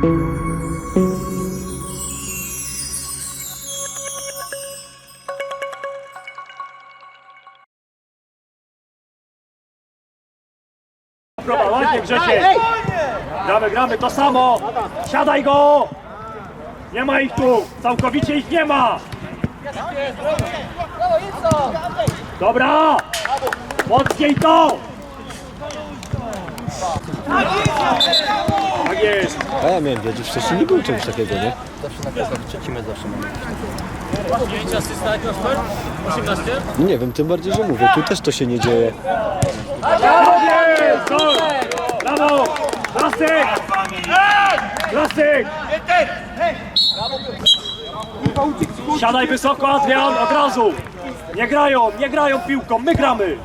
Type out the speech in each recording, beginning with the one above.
Próba, ładnie Grzesiek. Gramy, gramy, to samo. Siadaj go. Nie ma ich tu. Całkowicie ich nie ma. Dobra. Mocniej to. Tak jest. A ja miałem wiedzieć, wcześniej nie było czegoś takiego, nie? Pięć asysta, jak masz 18? Nie wiem, tym bardziej, że mówię, tu też to się nie dzieje. Brawo! Brawo! Klasyk! Klasyk! Siadaj wysoko, Adrian, od razu! Nie grają, nie grają piłką, my gramy!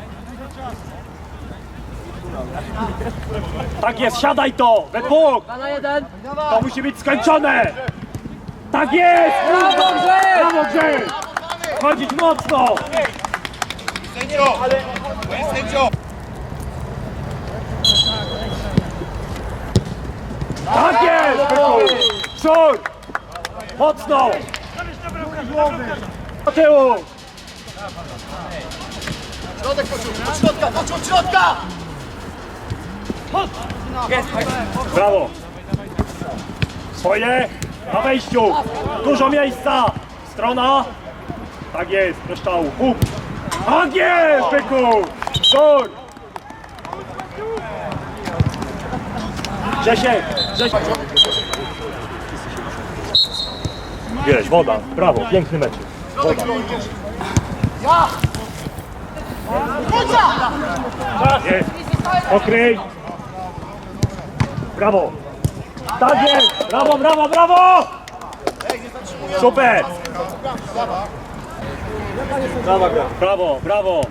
Tak jest, siadaj to! We dwóch! Na jeden. To musi być skończone! Tak jest! Brawo, Grzech! Brawo, Grzech! Chodzić mocno! Tak jest! Byku! Przód! Mocno! Do tyłu! Brawo! Swoje na wejściu! Dużo miejsca! Strona! Tak jest, do szału. Huk! Tak jest, byku! Gol! Grzesiek! Grzesiek! Wiesz, woda, brawo, piękny mecz. Woda. Tak jest! Okryj! Brawo! Tak jest! Brawo, brawo, brawo! Super! Brawo, brawo!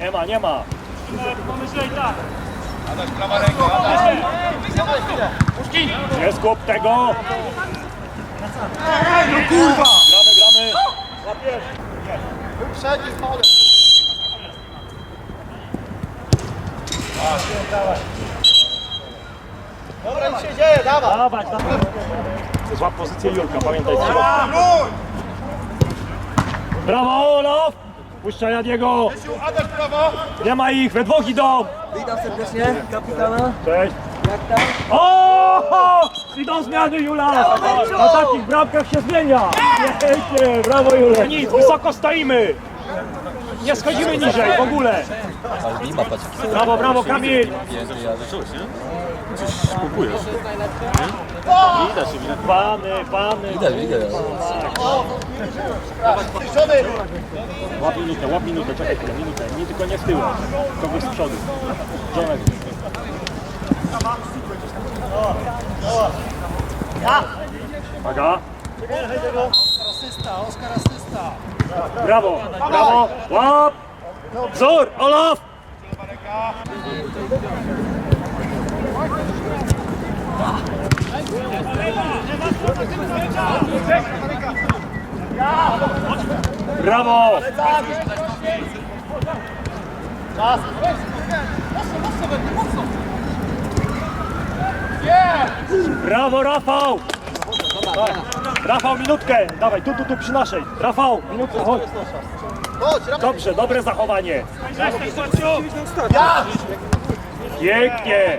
Nie ma, nie ma! Nie skup tego! Gramy, gramy! Dawać, dawać. Złap pozycję Julka, pamiętaj. trzeba. Brawo, Olof! Puszczaj Jadiego! Nie ma ich, we dwóch idą! Witam serdecznie, kapitana. Cześć! O! Idą zmiany, Jula! Na takich bramkach się zmienia! Pięknie, brawo Julek! Nic, wysoko stoimy! Nie schodzimy niżej w ogóle! Brawo, brawo Kamil! Pany, pany! Widać, widać. Łap minutę, łap minutę, czekaj chwilę, minutę. Nie tylko nie z tyłu, kogoś z przodu. Dzionek. Uwaga. Brawo, brawo, łap! Wzór, Olaf! Brawo! Brawo, Rafał! Rafał, minutkę! Dawaj, tu, tu, tu, przy naszej. Rafał, minutkę, chodź. Dobrze, dobre zachowanie. Pięknie!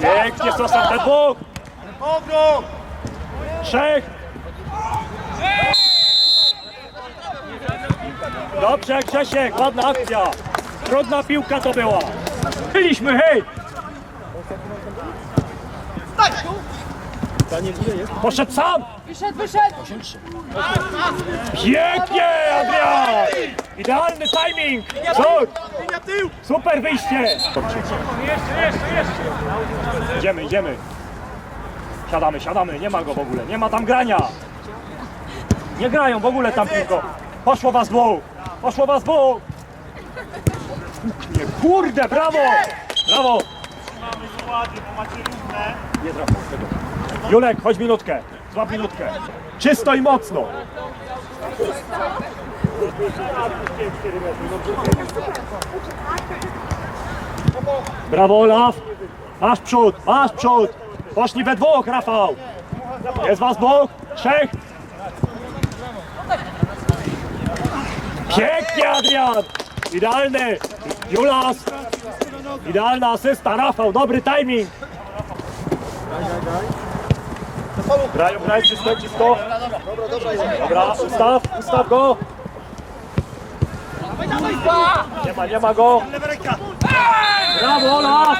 Pięknie, Sosa, te dwóch! Trzech! Dobrze, Grzesiek, ładna akcja. Trudna piłka to była. Byliśmy, hej! Poszedł sam! Wyszedł, wyszedł! Pięknie, Adrian! Idealny timing! Super wyjście! Idziemy, idziemy. Siadamy, siadamy, nie ma go w ogóle, nie ma tam grania. Nie grają w ogóle tam piłko. Poszło was dwóch, poszło was dwóch. Nie, kurde, brawo! Brawo! Nie trafił tego. Julek, chodź minutkę, złap minutkę. Czysto i mocno. Brawo Olaf. Masz przód, masz przód. Poszli we dwóch, Rafał. Jest was dwóch, trzech. Pięknie, Adrian. Idealny. Julas. Idealna asysta, Rafał, dobry timing. Grają, grają, czysto, czysto. Dobra, ustaw, ustaw go. Nie ma, nie ma go. Brawo, Olaf!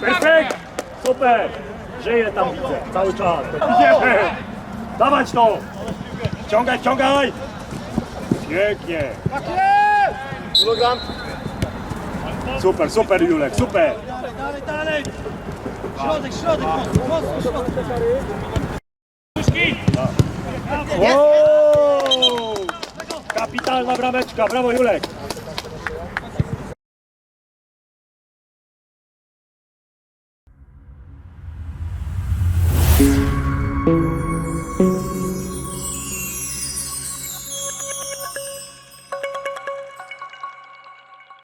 Perfekt! Super! Żyje tam, widzę, cały czas. Idziemy! Dawać to! Ciągaj, ciągaj! Pięknie! Super, super Julek, super! Wow! Kapitalna brameczka, brawo Julek!